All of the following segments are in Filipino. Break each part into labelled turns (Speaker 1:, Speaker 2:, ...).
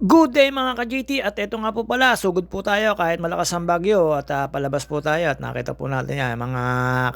Speaker 1: Good day mga ka-GT at ito nga po pala, sugod po tayo kahit malakas ang bagyo at ah, palabas po tayo at nakita po natin yan, mga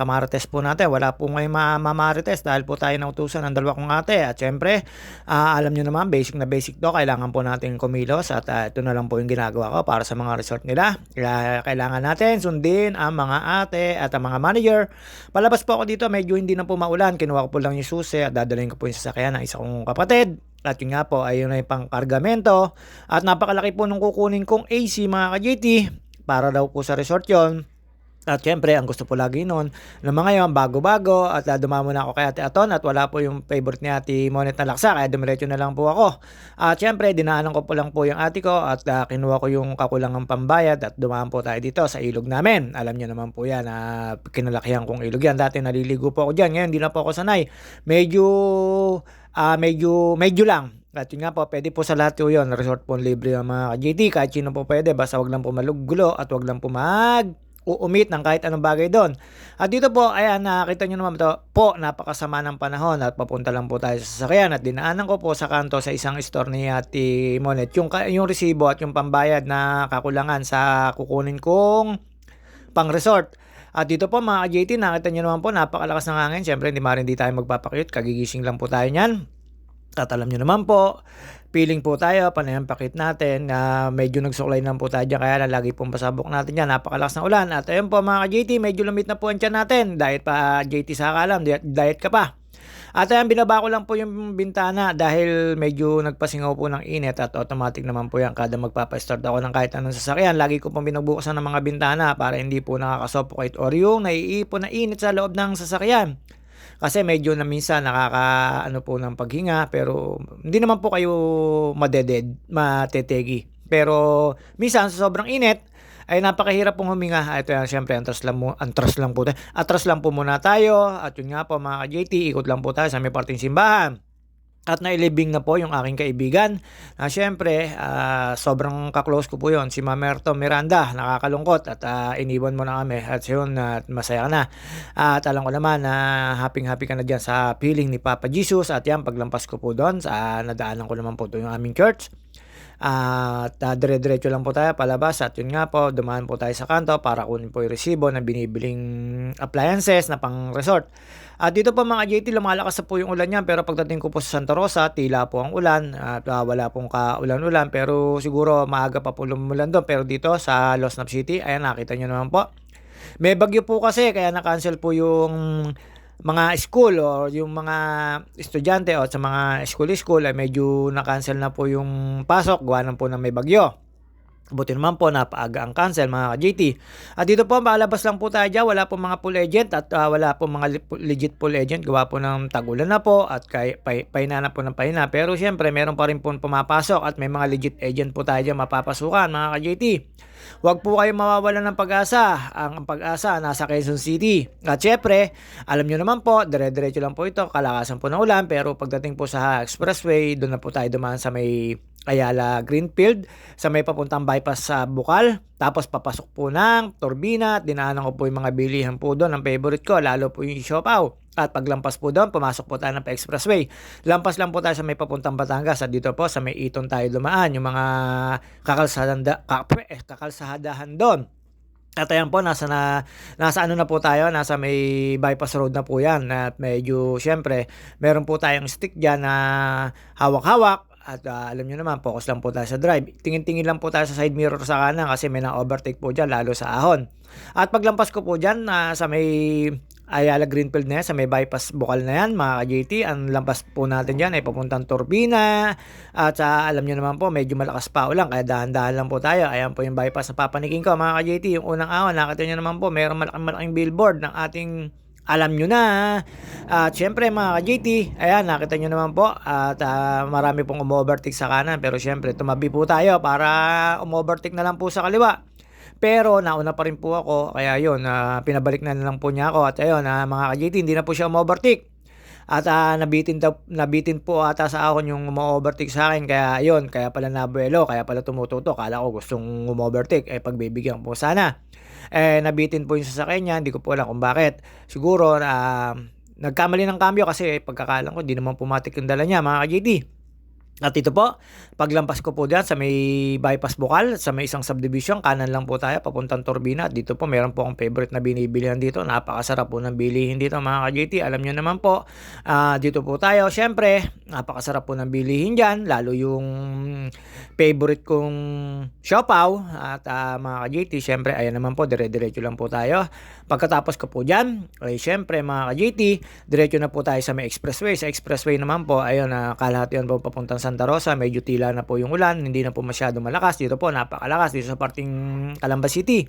Speaker 1: kamarites po natin. Wala po ngayon ma- mamarites dahil po tayo nautusan ng dalawa kong ate at syempre, ah, alam nyo naman, basic na basic to, kailangan po natin kumilos at ah, ito na lang po yung ginagawa ko para sa mga resort nila. Kaya kailangan natin sundin ang mga ate at ang mga manager. Palabas po ako dito, medyo hindi na po maulan, kinuha ko po lang yung susi at dadalhin ko po yung sasakyan ng isa kong kapatid. At yun nga po, ayun na yung pang-kargamento. At napakalaki po nung kukunin kong AC mga ka-JT. Para daw po sa resort yon. At syempre, ang gusto po lagi noon, ng mga yon bago-bago, at uh, dumamo na ako kay Ate Aton, at wala po yung favorite ni Ate Monet na laksa, kaya dumiretso na lang po ako. At syempre, dinaanan ko po lang po yung ate ko, at uh, kinuha ko yung kakulangang pambayad, at dumaan po tayo dito sa ilog namin. Alam niyo naman po yan, uh, kinalakihan kong ilog yan. Dati naliligo po ako dyan, ngayon hindi na po ako sanay. Medyo ah medyo medyo lang. At yun nga po, pwede po sa lahat po yun. Resort po libre ang mga JT. Kahit sino po pwede. Basta wag lang po maluggulo at wag lang po mag uumit ng kahit anong bagay doon. At dito po, ayan, nakita nyo naman ito, po, napakasama ng panahon at papunta lang po tayo sa sasakyan at dinaanan ko po sa kanto sa isang store ni Ate Monet. Yung, yung resibo at yung pambayad na kakulangan sa kukunin kong pang resort. At dito po mga JT, nakita nyo naman po, napakalakas ng hangin. Siyempre, hindi maaaring di tayo magpapakit. Kagigising lang po tayo niyan. At alam nyo naman po, feeling po tayo, panayang pakit natin, na medyo nagsuklay lang po tayo dyan, kaya lagi pong pasabok natin yan, napakalakas ng ulan. At ayun po mga JT, medyo lumit na po ang tiyan natin, diet pa JT sa kalam, diet, diet ka pa. At ayan, binaba ko lang po yung bintana dahil medyo nagpasingaw po ng init at automatic naman po yan kada magpapastart ako ng kahit anong sasakyan. Lagi ko pong binagbukasan ng mga bintana para hindi po nakakasuffocate or yung naiipon na init sa loob ng sasakyan. Kasi medyo na minsan nakaka ano po ng paghinga pero hindi naman po kayo madeded, matetegi. Pero minsan sa sobrang init ay napakahirap pong huminga. Ito yan, syempre, antras lang, mo, antras lang po tayo. Atras lang po muna tayo. At yun nga po mga JT, ikot lang po tayo sa may parting simbahan. At nailibing na po yung aking kaibigan. Na syempre, uh, sobrang kaklose ko po yon si Mamerto Miranda. Nakakalungkot at uh, iniwan mo na kami. At yun, uh, masaya na. Uh, at alam ko naman na uh, happy-happy ka na dyan sa feeling ni Papa Jesus. At yan, paglampas ko po doon, sa, nadaanan ko naman po doon yung aming church. At uh, dire-diretso lang po tayo palabas at yun nga po, dumaan po tayo sa kanto para kunin po yung resibo ng binibiling appliances na pang resort. At dito po mga JT, lumalakas po yung ulan niyan pero pagdating ko po sa Santa Rosa, tila po ang ulan at uh, wala pong kaulan-ulan pero siguro maaga pa po lumulan doon. Pero dito sa Los Nap City, ayan nakita nyo naman po. May bagyo po kasi kaya na-cancel po yung mga school o yung mga estudyante o sa mga school-school ay medyo na-cancel na po yung pasok gawa po na may bagyo. Buti naman po, napaaga ang cancel mga ka-JT. At dito po, malabas lang po tayo dyan. Wala po mga full agent at uh, wala po mga legit full agent. Gawa po ng tagulan na po at kay, pay, pahina na po ng pahina. Pero syempre, meron pa rin po pumapasok at may mga legit agent po tayo dyan mapapasukan mga ka-JT. Huwag po kayo mawawalan ng pag-asa. Ang pag-asa nasa Quezon City. At syempre, alam nyo naman po, dire-diretso lang po ito. Kalakasan po ng ulan. Pero pagdating po sa expressway, doon na po tayo dumaan sa may Ayala Greenfield sa may papuntang bypass sa Bukal. Tapos papasok po ng Turbina at dinaanan ko po yung mga bilihan po doon. Ang favorite ko, lalo po yung Siopaw. At paglampas po doon, pumasok po tayo ng expressway. Lampas lang po tayo sa may papuntang Batangas at dito po sa may Iton tayo dumaan. Yung mga kakalsahan, eh, kakalsahadahan doon. At ayan po, nasa, na, nasa ano na po tayo, nasa may bypass road na po yan. At medyo, syempre, meron po tayong stick dyan na hawak-hawak at uh, alam nyo naman, focus lang po tayo sa drive. Tingin-tingin lang po tayo sa side mirror sa kanan kasi may na-overtake po dyan, lalo sa ahon. At paglampas ko po dyan, uh, sa may Ayala Greenfield na yan, sa may bypass bukal na yan, mga ka-JT, ang lampas po natin dyan ay papuntang Turbina. At uh, alam nyo naman po, medyo malakas pa ulang, kaya dahan-dahan lang po tayo. Ayan po yung bypass na papanikin ko, mga ka-JT. Yung unang ahon, nakita nyo naman po, mayroong malaking, malaking billboard ng ating alam nyo na. At syempre mga ka-JT, ayan, nakita nyo naman po. At uh, marami pong umovertake sa kanan. Pero syempre, tumabi po tayo para umovertake na lang po sa kaliwa. Pero nauna pa rin po ako. Kaya yun, uh, pinabalik na lang po niya ako. At ayun, uh, mga ka-JT, hindi na po siya umovertake. At uh, nabitin, daw, nabitin po ata sa akin yung umo-overtake sa akin. Kaya yun, kaya pala nabuelo, kaya pala tumututo. Kala ko gustong umo-overtake. Eh, pagbibigyan po sana. Eh, nabitin po yung sasakyan niya. Hindi ko po alam kung bakit. Siguro, uh, nagkamali ng cambio kasi pagkakalang ko, hindi naman pumatik yung dala niya, mga ka-JT. At ito po, paglampas ko po dyan sa may bypass bukal, sa may isang subdivision, kanan lang po tayo, papuntang Turbina. Dito po, meron po akong favorite na binibilihan dito. Napakasarap po ng bilihin dito mga ka-JT. Alam nyo naman po, ah, dito po tayo. Siyempre, napakasarap po ng bilihin dyan, lalo yung favorite kong siopaw. At ah, mga ka-JT, siyempre, ayan naman po, dire-diretso lang po tayo. Pagkatapos ko po dyan, ay siyempre mga ka-JT, diretso na po tayo sa may expressway. Sa expressway naman po, ayun, uh, kalahati yan po papuntang Santa Rosa, medyo tila na po yung ulan, hindi na po masyado malakas. Dito po, napakalakas dito sa parting Calamba City.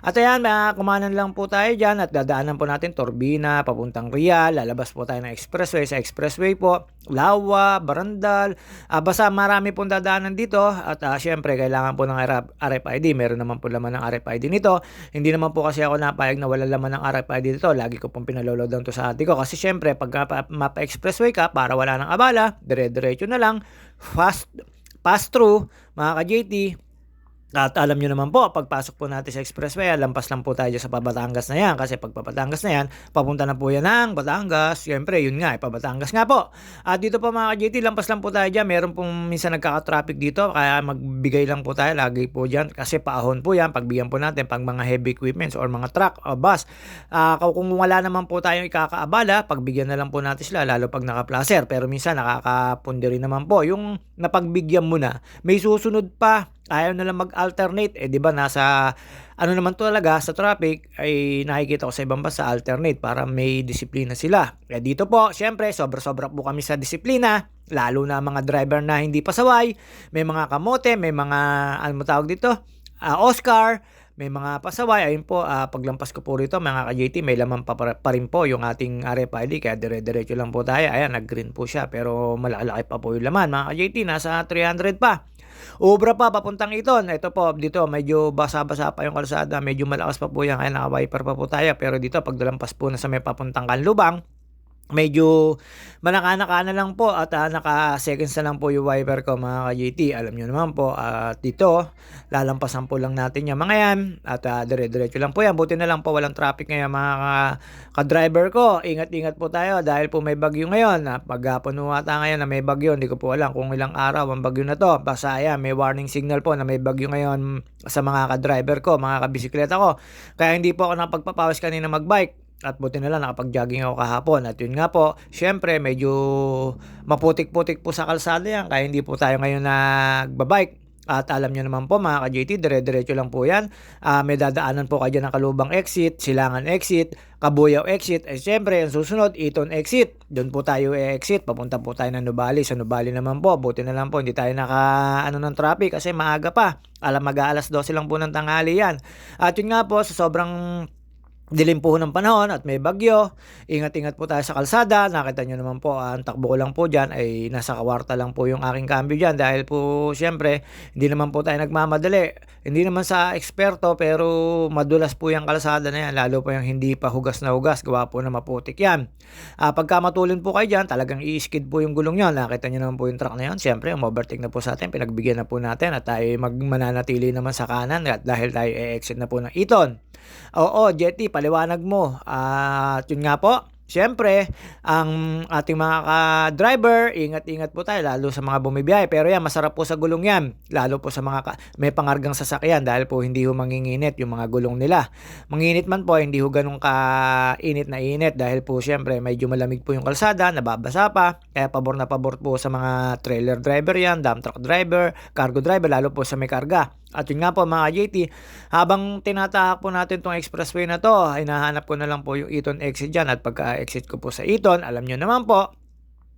Speaker 1: At ayan, uh, kumanan lang po tayo dyan at dadaanan po natin Torbina, papuntang Real, lalabas po tayo ng expressway. Sa expressway po, Lawa, Barandal, uh, basta marami pong dadaanan dito at uh, syempre kailangan po ng RFID. Meron naman po laman ng RFID nito. Hindi naman po kasi ako napayag na wala laman ng RFID dito. Lagi ko pong pinaloloadan to sa ate ko kasi syempre pag mapa-expressway ka para wala ng abala, dire-diretso na lang, fast pass through, mga ka-JT, at alam nyo naman po, pagpasok po natin sa expressway, lampas lang po tayo sa Pabatangas na yan. Kasi pag Pabatangas na yan, papunta na po yan ng Batangas. Siyempre, yun nga, eh, Pabatangas nga po. At dito po mga JT, lampas lang po tayo dyan. Meron pong minsan nagkaka-traffic dito, kaya magbigay lang po tayo lagi po dyan. Kasi paahon po yan, pagbigyan po natin pag mga heavy equipments or mga truck o bus. Uh, kung wala naman po tayong ikakaabala, pagbigyan na lang po natin sila, lalo pag naka-placer. Pero minsan nakakapundi rin naman po. Yung napagbigyan mo na, may susunod pa ayaw na lang mag-alternate. Eh, di ba, nasa, ano naman talaga, sa traffic, ay nakikita ko sa ibang bansa, alternate para may disiplina sila. Eh, dito po, syempre, sobra-sobra po kami sa disiplina, lalo na mga driver na hindi pasaway, may mga kamote, may mga, ano mo tawag dito, uh, Oscar, may mga pasaway. Ayun po, uh, paglampas ko po rito, mga ka-JT, may laman pa, pa rin po yung ating RFID, kaya dire-diretso lang po tayo. Ayan, nag-green po siya, pero malalaki pa po yung laman. Mga ka-JT, nasa 300 pa. Ubra pa, papuntang iton. Ito po, dito, medyo basa-basa pa yung kalsada. Medyo malakas pa po yan. Kaya naka-wiper pa po tayo. Pero dito, pag dalampas po na sa may papuntang Kanlubang, medyo manaka-naka na lang po at uh, naka-seconds na lang po yung wiper ko mga ka-JT. Alam nyo naman po at uh, dito lalampasan po lang natin yung mga yan at uh, dire-diretso lang po yan. Buti na lang po walang traffic ngayon mga ka-driver ko. Ingat-ingat po tayo dahil po may bagyo ngayon. Uh, Paghapon uh, ata ngayon na may bagyo. Hindi ko po alam kung ilang araw ang bagyo na to. Basta yan, may warning signal po na may bagyo ngayon sa mga ka-driver ko, mga kabisikleta ko. Kaya hindi po ako napagpapawas kanina mag-bike at buti na lang nakapag-jogging ako kahapon. At yun nga po, syempre medyo maputik-putik po sa kalsada yan. Kaya hindi po tayo ngayon nagbabike. At alam nyo naman po mga ka-JT, dire-diretso lang po yan. Uh, may dadaanan po kayo ng kalubang exit, silangan exit, kabuyaw exit. Eh syempre, ang susunod, iton exit. Doon po tayo exit, papunta po tayo ng Nubali. Sa Nubali naman po, buti na lang po, hindi tayo naka ano ng traffic kasi maaga pa. Alam, mag-aalas 12 lang po ng tanghali yan. At yun nga po, sa sobrang dilim po ng panahon at may bagyo. Ingat-ingat po tayo sa kalsada. Nakita nyo naman po, ang takbo ko lang po dyan ay nasa kawarta lang po yung aking cambio dyan. Dahil po, syempre, hindi naman po tayo nagmamadali. Hindi naman sa eksperto, pero madulas po yung kalsada na yan. Lalo po yung hindi pa hugas na hugas. Gawa po na maputik yan. Uh, pagka matulin po kayo dyan, talagang i-skid po yung gulong nyo. Nakita nyo naman po yung truck na yan. Syempre, overtake na po sa atin. Pinagbigyan na po natin at tayo magmananatili naman sa kanan dahil tayo e-exit na po ng iton. Oo, Jetty, paliwanag mo. At yun nga po, Siyempre, ang ating mga ka-driver, ingat-ingat po tayo, lalo sa mga bumibiyahe. Pero yan, masarap po sa gulong yan. Lalo po sa mga ka- may pangargang sasakyan dahil po hindi ho manginginit yung mga gulong nila. Manginit man po, hindi ho ganun ka-init na init dahil po siyempre medyo malamig po yung kalsada, nababasa pa. Kaya pabor na pabor po sa mga trailer driver yan, dump truck driver, cargo driver, lalo po sa may karga. At yun nga po mga JT, habang tinatahak po natin tong expressway na to, hinahanap ko na lang po yung Eton exit dyan at pagka-exit ko po sa Eton, alam nyo naman po,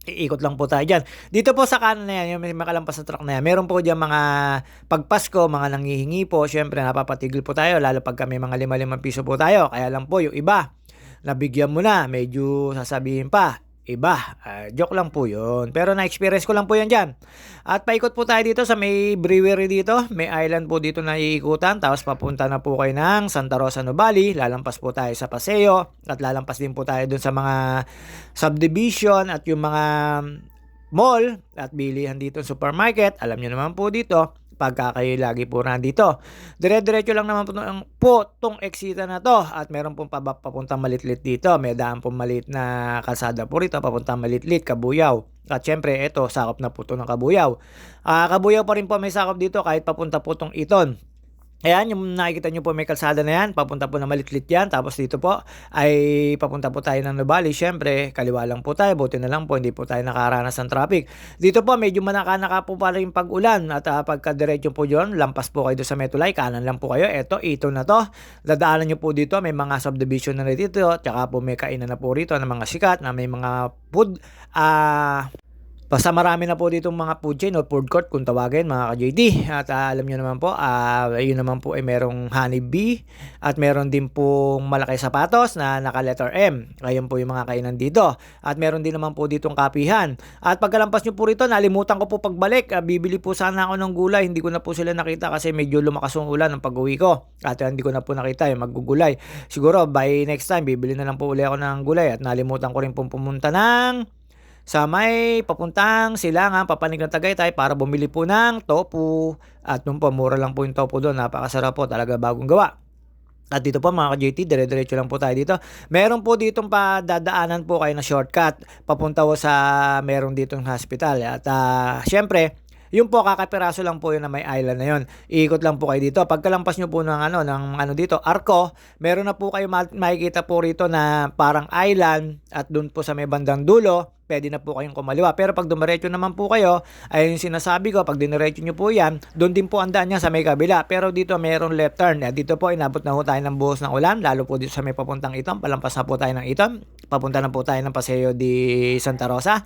Speaker 1: iikot lang po tayo dyan. Dito po sa kanan na yan, yung may makalampas na truck na yan, meron po dyan mga pagpasko, mga nangihingi po. Siyempre, napapatigil po tayo, lalo pag may mga lima-limang piso po tayo. Kaya lang po, yung iba, nabigyan mo na, medyo sasabihin pa, iba. Uh, joke lang po yun. Pero na-experience ko lang po yan dyan. At paikot po tayo dito sa may brewery dito. May island po dito na iikutan. Tapos papunta na po kayo ng Santa Rosa Nubali. Lalampas po tayo sa Paseo. At lalampas din po tayo dun sa mga subdivision at yung mga mall at bilihan dito supermarket. Alam nyo naman po dito, pagka kayo lagi po nandito. Dire-diretso lang naman po, ng- po tong eksita na to at meron pong papuntang Malitlit dito. May daan pong maliit na kalsada po rito papuntang Malitlit, Kabuyaw. At syempre, ito, sakop na po to ng Kabuyaw. Ah, Kabuyaw pa rin po may sakop dito kahit papunta po tong Iton. Ayan, yung nakikita nyo po may kalsada na yan, papunta po na malitlit yan. Tapos dito po ay papunta po tayo ng Nubali. Siyempre, kaliwa lang po tayo. Buti na lang po, hindi po tayo nakaranas ng traffic. Dito po, medyo manaka-naka po pa rin pag-ulan. At uh, pagka-diretso po yun, lampas po kayo sa Metulay. Kanan lang po kayo. Eto, ito na to. Dadaanan nyo po dito. May mga subdivision na dito. Tsaka po may kainan na po rito ng mga sikat na may mga food. Ah... Basta marami na po ditong mga food chain o food court kung tawagin mga ka-JD. At uh, alam nyo naman po, uh, yun naman po ay merong honey bee at meron din pong malaki sapatos na naka letter M. Ayun po yung mga kainan dito. At meron din naman po ditong kapihan. At pagkalampas nyo po rito, nalimutan ko po pagbalik. Uh, bibili po sana ako ng gulay. Hindi ko na po sila nakita kasi medyo lumakas yung ulan ng pag-uwi ko. At uh, hindi ko na po nakita yung maggugulay. Siguro by next time, bibili na lang po uli ako ng gulay. At nalimutan ko rin pong pumunta ng sa may papuntang silangan, papanig ng Tagaytay para bumili po ng tofu. At nung po, mura lang po yung tofu doon. Napakasarap po, talaga bagong gawa. At dito po mga ka-JT, dire-diretso lang po tayo dito. Meron po ditong padadaanan po kayo na shortcut. Papunta po sa meron ditong hospital. At uh, syempre, yung po kakapiraso lang po yun na may island na yun. Iikot lang po kayo dito. Pagkalampas nyo po ng ano, ng ano dito, Arco, meron na po kayo makikita po rito na parang island at doon po sa may bandang dulo, pwede na po kayong kumaliwa. Pero pag dumiretso naman po kayo, ay yung sinasabi ko, pag diniretso nyo po yan, doon din po ang daan niya sa may kabila. Pero dito mayroong left turn. Dito po, inabot na po tayo ng buhos ng ulan, lalo po dito sa may papuntang itom. Palampas na po tayo ng itom. Papunta na po tayo ng Paseo di Santa Rosa.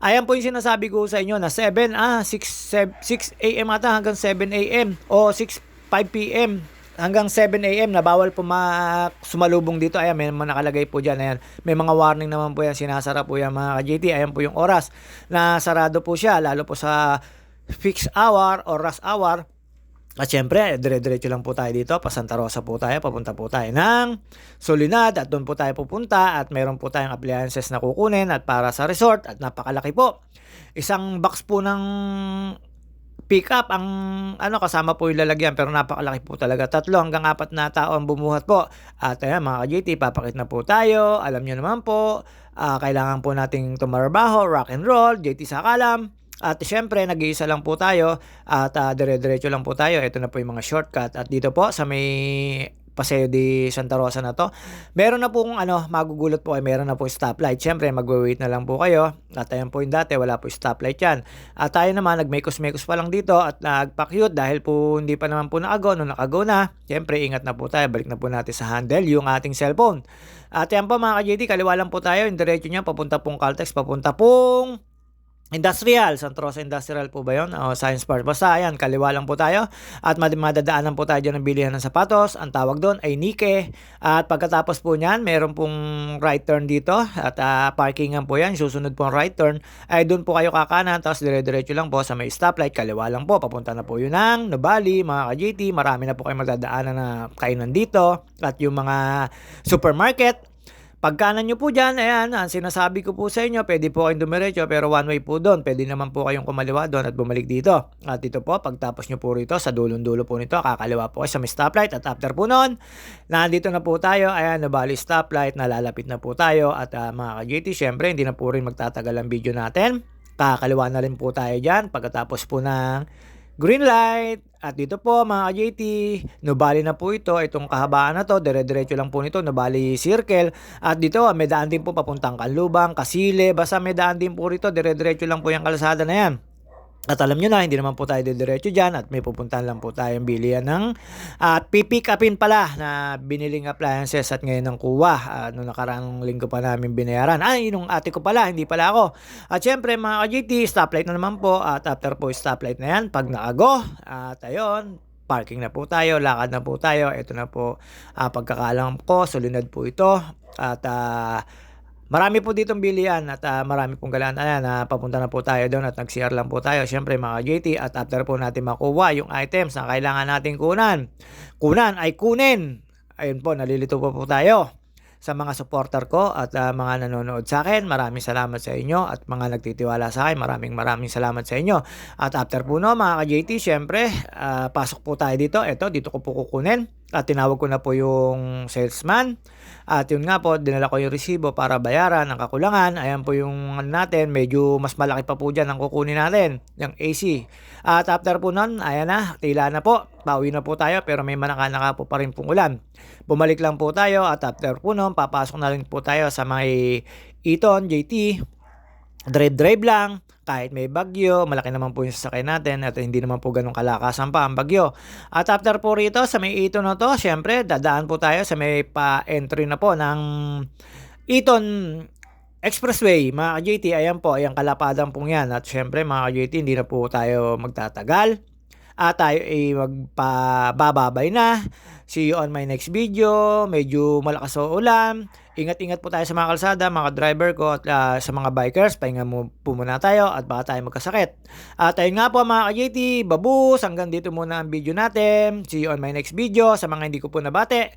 Speaker 1: Ayan po yung sinasabi ko sa inyo na 7, ah, 6, 6 a.m. ata hanggang 7 a.m. o 6, 5 p.m hanggang 7 a.m. na bawal po ma sumalubong dito. Ayan, may mga nakalagay po dyan. Ayan, may mga warning naman po yan. Sinasara po yan mga ka-JT. Ayan po yung oras na sarado po siya. Lalo po sa fixed hour or rush hour. At syempre, dire-diretso lang po tayo dito. Pa Santa Rosa po tayo. Papunta po tayo ng Solinad. At doon po tayo pupunta. At meron po tayong appliances na kukunin. At para sa resort. At napakalaki po. Isang box po ng pick up ang ano kasama po yung lalagyan pero napakalaki po talaga tatlo hanggang apat na tao ang bumuhat po at ayan mga ka-JT papakit na po tayo alam nyo naman po uh, kailangan po nating tumarbaho rock and roll JT sa kalam at syempre, nag-iisa lang po tayo at uh, dire-diretso lang po tayo. Ito na po yung mga shortcut. At dito po sa may Paseo de Santa Rosa na to. Meron na pong ano, magugulot po kayo, meron na pong stoplight. Siyempre, magwe-wait na lang po kayo. At ayan po yung dati, wala po stoplight yan. At tayo naman, nagmekos-mekos pa lang dito at nagpa-cute dahil po hindi pa naman po nakago. Nung nakago na, siyempre, ingat na po tayo. Balik na po natin sa handle yung ating cellphone. At yan po mga ka-JD, kaliwa lang po tayo. Yung diretso niya, papunta pong Caltex, papunta pong Industrial, Santa Rosa Industrial po ba yun? O Science Park. Basta ayan, kaliwa lang po tayo. At madadaanan po tayo dyan ng bilihan ng sapatos. Ang tawag doon ay Nike. At pagkatapos po niyan, meron pong right turn dito. At uh, parkingan po yan. Susunod po ang right turn. Ay doon po kayo kakanan. Tapos dire-diretso lang po sa may stoplight. Kaliwa lang po. Papunta na po yun ng Nubali, mga ka-JT. Marami na po kayo madadaanan na kainan dito. At yung mga supermarket Pagkanan nyo po dyan, ayan, ang sinasabi ko po sa inyo, pwede po kayong dumiretso pero one way po doon. Pwede naman po kayong kumaliwa doon at bumalik dito. At dito po, pagtapos nyo po rito, sa dulong-dulo po nito, kakaliwa po kayo sa may stoplight. At after po noon, nandito na po tayo, ayan, nabali stoplight, nalalapit na po tayo. At uh, mga ka-GT, syempre, hindi na po rin magtatagal ang video natin. Kakaliwa na rin po tayo dyan pagkatapos po ng green light. At dito po mga JT, nubali na po ito, itong kahabaan na to, dire-diretso lang po nito, nubali circle. At dito may daan din po papuntang Kanlubang, Kasile, basta may daan din po rito, dire-diretso lang po yung kalsada na yan. At alam nyo na, hindi naman po tayo didiretso dyan at may pupuntahan lang po tayong bilihan ng at uh, pipick upin pala na biniling appliances at ngayon ng kuwa. Uh, noong nakaraang linggo pa namin binayaran. Ay, nung ate ko pala, hindi pala ako. At syempre mga ka-GT, stoplight na naman po at after po stoplight na yan, pag naago, at ayun, parking na po tayo, lakad na po tayo. Ito na po uh, pagkakalam ko, sulinad po ito. At uh, Marami po ditong bilian at uh, marami pong galaan. Ayan, uh, papunta na po tayo doon at nag-CR lang po tayo. Siyempre mga JT at after po natin makuha yung items na kailangan natin kunan. Kunan ay kunin. Ayun po, nalilito po po tayo. sa mga supporter ko at, ah, mga nanonood sa'kin. Maraming salamat sa inyo at mga nagtitiwala sa'kin. Maraming maraming salamat sa inyo. At after po no'n mga ka-JT siyempre, ah, pasok po tayo dito. Eto dito ko po kukunin at tinawag ko na po yung salesman. At yun nga po dinala ko yung resibo para bayaran ang kakulangan. Ayan po yung ano natin, medyo mas malaki pa po diyan ang kukunin natin, yung AC. At after po no'n, ayan na, tila na po. Pauwi na po tayo pero may manaka-naka po pa rin pong ulan. Bumalik lang po tayo at after po no'n, papasok na rin po tayo sa may Eton, JT. Drive-drive lang, kahit may bagyo, malaki naman po yung sasakyan natin at hindi naman po gano'n kalakasan pa ang bagyo. At after po rito sa may Eton na 'to, siyempre dadaan po tayo sa may pa-entry na po ng Eton Expressway. Mga ka-JT, ayan po, ayan kalapadan pong 'yan at siyempre mga ka-JT hindi na po tayo magtatagal. At tayo ay magpabababay na. See you on my next video. Medyo malakas ang ulan. Ingat-ingat po tayo sa mga kalsada, mga driver ko at, ah, sa mga bikers. Pahinga mo po muna tayo at baka tayo magkasakit. At ayun nga po mga ka-JT, babus, hanggang dito muna ang video natin. See you on my next video. Sa mga hindi ko po nabati,